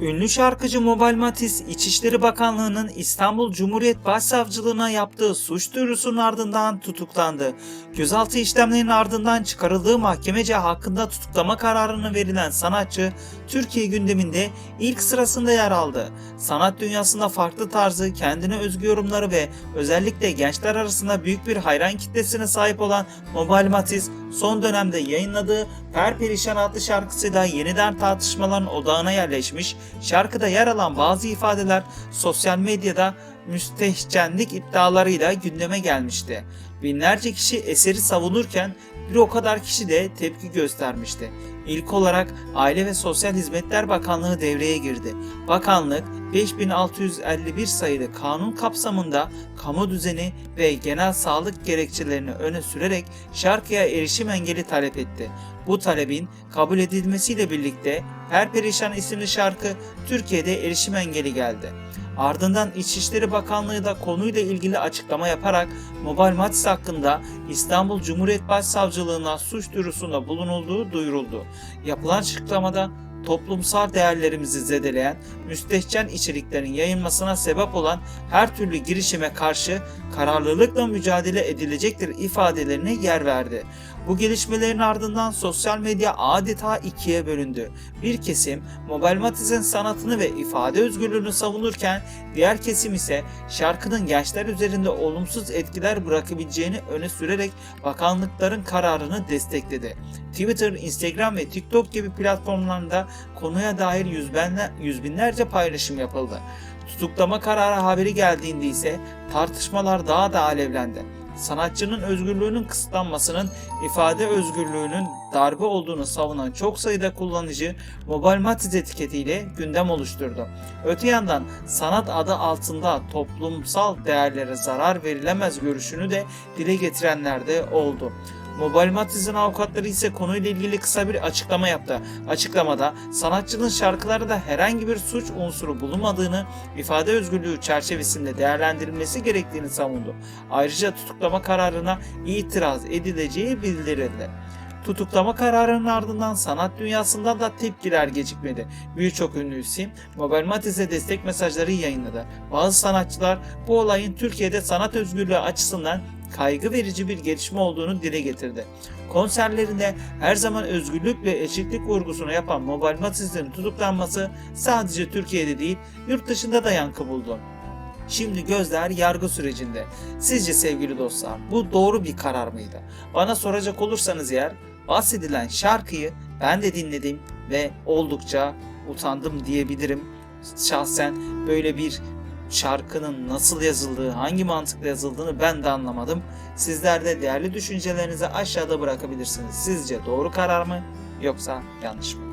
Ünlü şarkıcı Mobile Matiz, İçişleri Bakanlığı'nın İstanbul Cumhuriyet Başsavcılığına yaptığı suç duyurusunun ardından tutuklandı. Gözaltı işlemlerinin ardından çıkarıldığı mahkemece hakkında tutuklama kararını verilen sanatçı, Türkiye gündeminde ilk sırasında yer aldı. Sanat dünyasında farklı tarzı, kendine özgü yorumları ve özellikle gençler arasında büyük bir hayran kitlesine sahip olan Mobile Matiz, son dönemde yayınladığı Perperişan adlı şarkısıyla yeniden tartışmaların odağına yerleşmiş, şarkıda yer alan bazı ifadeler sosyal medyada müstehcenlik iddialarıyla gündeme gelmişti. Binlerce kişi eseri savunurken bir o kadar kişi de tepki göstermişti. İlk olarak Aile ve Sosyal Hizmetler Bakanlığı devreye girdi. Bakanlık 5651 sayılı kanun kapsamında kamu düzeni ve genel sağlık gerekçelerini öne sürerek şarkıya erişim engeli talep etti. Bu talebin kabul edilmesiyle birlikte Her Perişan isimli şarkı Türkiye'de erişim engeli geldi. Ardından İçişleri Bakanlığı da konuyla ilgili açıklama yaparak Mobile Matiz hakkında İstanbul Cumhuriyet Başsavcılığına suç duyurusunda bulunulduğu duyuruldu. Yapılan açıklamada toplumsal değerlerimizi zedeleyen, müstehcen içeriklerin yayılmasına sebep olan her türlü girişime karşı kararlılıkla mücadele edilecektir ifadelerine yer verdi. Bu gelişmelerin ardından sosyal medya adeta ikiye bölündü. Bir kesim Mobile Matiz'in sanatını ve ifade özgürlüğünü savunurken diğer kesim ise şarkının gençler üzerinde olumsuz etkiler bırakabileceğini öne sürerek bakanlıkların kararını destekledi. Twitter, Instagram ve TikTok gibi platformlarında konuya dair yüz binlerce paylaşım yapıldı. Tutuklama kararı haberi geldiğinde ise tartışmalar daha da alevlendi. Sanatçının özgürlüğünün kısıtlanmasının ifade özgürlüğünün darbe olduğunu savunan çok sayıda kullanıcı Mobile Matiz etiketiyle gündem oluşturdu. Öte yandan sanat adı altında toplumsal değerlere zarar verilemez görüşünü de dile getirenler de oldu. Mobile Matiz'in avukatları ise konuyla ilgili kısa bir açıklama yaptı. Açıklamada sanatçının şarkılarda herhangi bir suç unsuru bulunmadığını, ifade özgürlüğü çerçevesinde değerlendirilmesi gerektiğini savundu. Ayrıca tutuklama kararına itiraz edileceği bildirildi. Tutuklama kararının ardından sanat dünyasından da tepkiler gecikmedi. Birçok ünlü isim Mobile Matiz'e destek mesajları yayınladı. Bazı sanatçılar bu olayın Türkiye'de sanat özgürlüğü açısından kaygı verici bir gelişme olduğunu dile getirdi. Konserlerinde her zaman özgürlük ve eşitlik vurgusunu yapan Mobile Matiz'in tutuklanması sadece Türkiye'de değil yurt dışında da yankı buldu. Şimdi gözler yargı sürecinde. Sizce sevgili dostlar bu doğru bir karar mıydı? Bana soracak olursanız eğer bahsedilen şarkıyı ben de dinledim ve oldukça utandım diyebilirim. Şahsen böyle bir şarkının nasıl yazıldığı, hangi mantıkla yazıldığını ben de anlamadım. Sizler de değerli düşüncelerinizi aşağıda bırakabilirsiniz. Sizce doğru karar mı yoksa yanlış mı?